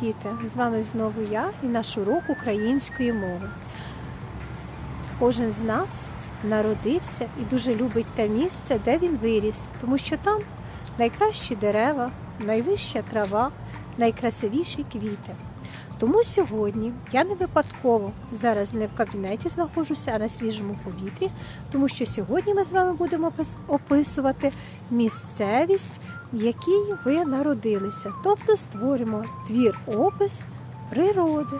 Діти! З вами знову я і наш урок української мови. Кожен з нас народився і дуже любить те місце, де він виріс, тому що там найкращі дерева, найвища трава, найкрасивіші квіти. Тому сьогодні я не випадково зараз не в кабінеті знаходжуся, а на свіжому повітрі, тому що сьогодні ми з вами будемо описувати місцевість, в якій ви народилися, тобто створимо твір опис природи.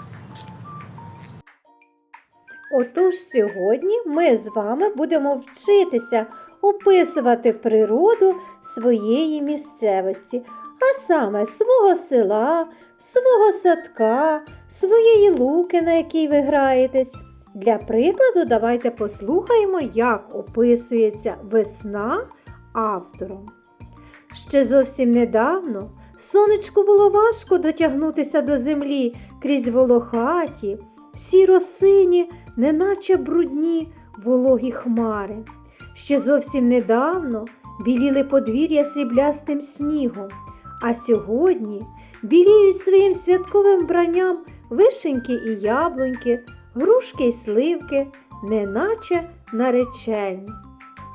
Отож сьогодні ми з вами будемо вчитися описувати природу своєї місцевості, а саме свого села, свого садка, своєї луки, на якій ви граєтесь. Для прикладу, давайте послухаємо, як описується весна автором. Ще зовсім недавно сонечку було важко дотягнутися до землі крізь волохаті, сіро-сині, неначе брудні вологі хмари. Ще зовсім недавно біліли подвір'я сріблястим снігом, а сьогодні біліють своїм святковим вбранням вишеньки і яблуньки, грушки й сливки, неначе наречені.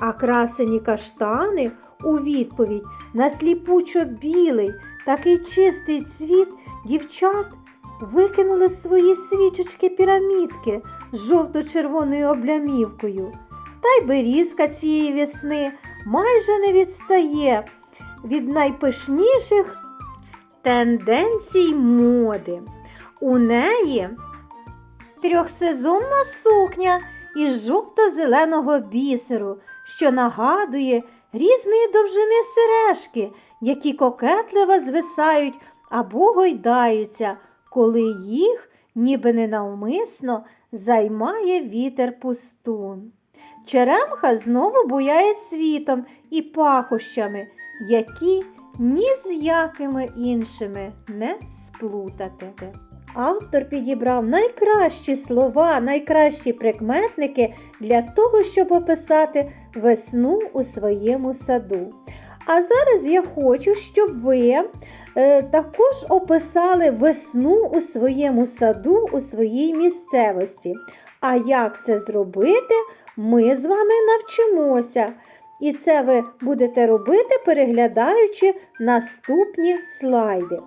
А красені каштани у відповідь на сліпучо білий, такий чистий цвіт дівчат викинули свої свічечки пірамідки з жовто-червоною облямівкою. Та й берізка цієї весни майже не відстає від найпишніших тенденцій моди. У неї трьохсезонна сукня із жовто-зеленого бісеру, що нагадує різної довжини сережки, які кокетливо звисають або гойдаються, коли їх, ніби ненавмисно, займає вітер пустун. Черемха знову буяє світом і пахощами, які ні з якими іншими не сплутати. Автор підібрав найкращі слова, найкращі прикметники для того, щоб описати весну у своєму саду. А зараз я хочу, щоб ви е, також описали весну у своєму саду, у своїй місцевості. А як це зробити, ми з вами навчимося. І це ви будете робити, переглядаючи наступні слайди.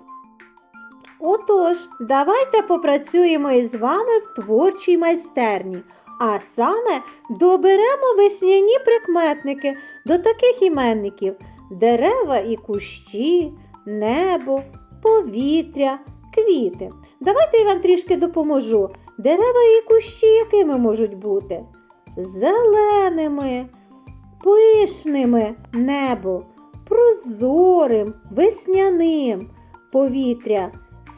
Отож, давайте попрацюємо із вами в творчій майстерні, а саме доберемо весняні прикметники до таких іменників: дерева і кущі, небо, повітря, квіти. Давайте я вам трішки допоможу. Дерева і кущі якими можуть бути? Зеленими, пишними небо, прозорим, весняним, повітря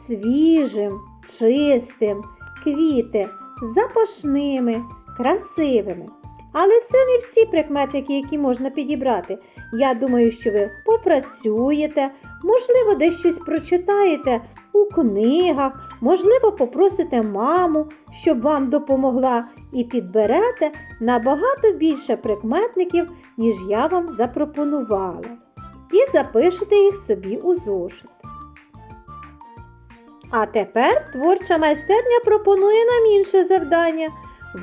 свіжим, чистим, квіти запашними, красивими. Але це не всі прикметники, які можна підібрати. Я думаю, що ви попрацюєте, можливо, десь щось прочитаєте у книгах, можливо, попросите маму, щоб вам допомогла, і підберете набагато більше прикметників, ніж я вам запропонувала. І запишете їх собі у зошит. А тепер творча майстерня пропонує нам інше завдання.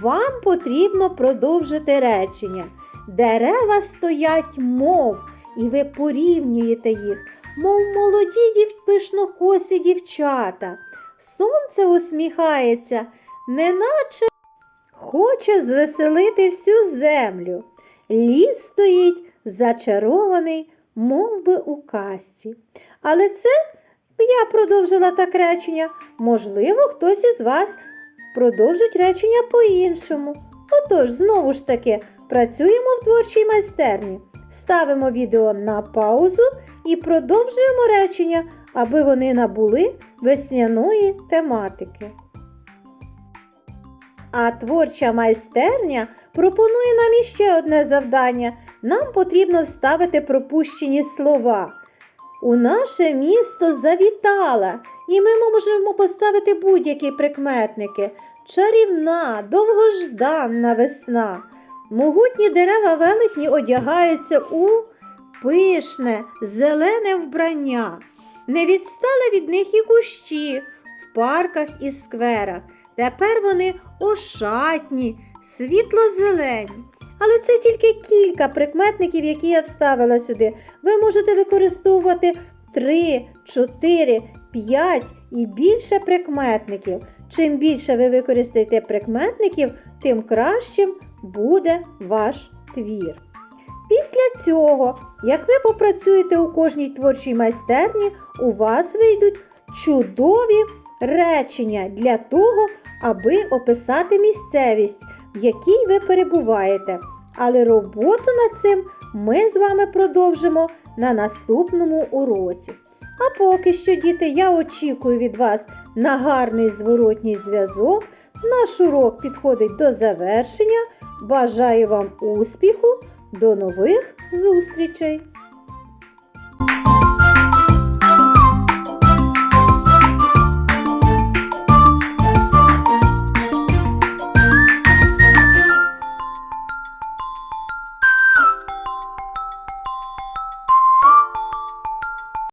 Вам потрібно продовжити речення. Дерева стоять, мов, і ви порівнюєте їх, мов молоді пишнокосі дівчата. Сонце усміхається, неначе хоче звеселити всю землю. Ліс стоїть зачарований, мов би у казці. Але це я продовжила так речення. Можливо, хтось із вас продовжить речення по-іншому. Отож, знову ж таки, працюємо в творчій майстерні. Ставимо відео на паузу і продовжуємо речення, аби вони набули весняної тематики. А творча майстерня пропонує нам іще одне завдання. Нам потрібно вставити пропущені слова. У наше місто завітала, і ми можемо поставити будь-які прикметники. Чарівна, довгожданна весна. Могутні дерева велетні одягаються у пишне, зелене вбрання. Не відстали від них і кущі в парках і скверах. Тепер вони ошатні, світло-зелені. Але це тільки кілька прикметників, які я вставила сюди. Ви можете використовувати 3, 4, 5 і більше прикметників. Чим більше ви використаєте прикметників, тим кращим буде ваш твір. Після цього, як ви попрацюєте у кожній творчій майстерні, у вас вийдуть чудові речення для того, аби описати місцевість, в якій ви перебуваєте. Але роботу над цим ми з вами продовжимо на наступному уроці. А поки що, діти, я очікую від вас на гарний зворотній зв'язок. Наш урок підходить до завершення. Бажаю вам успіху! До нових зустрічей!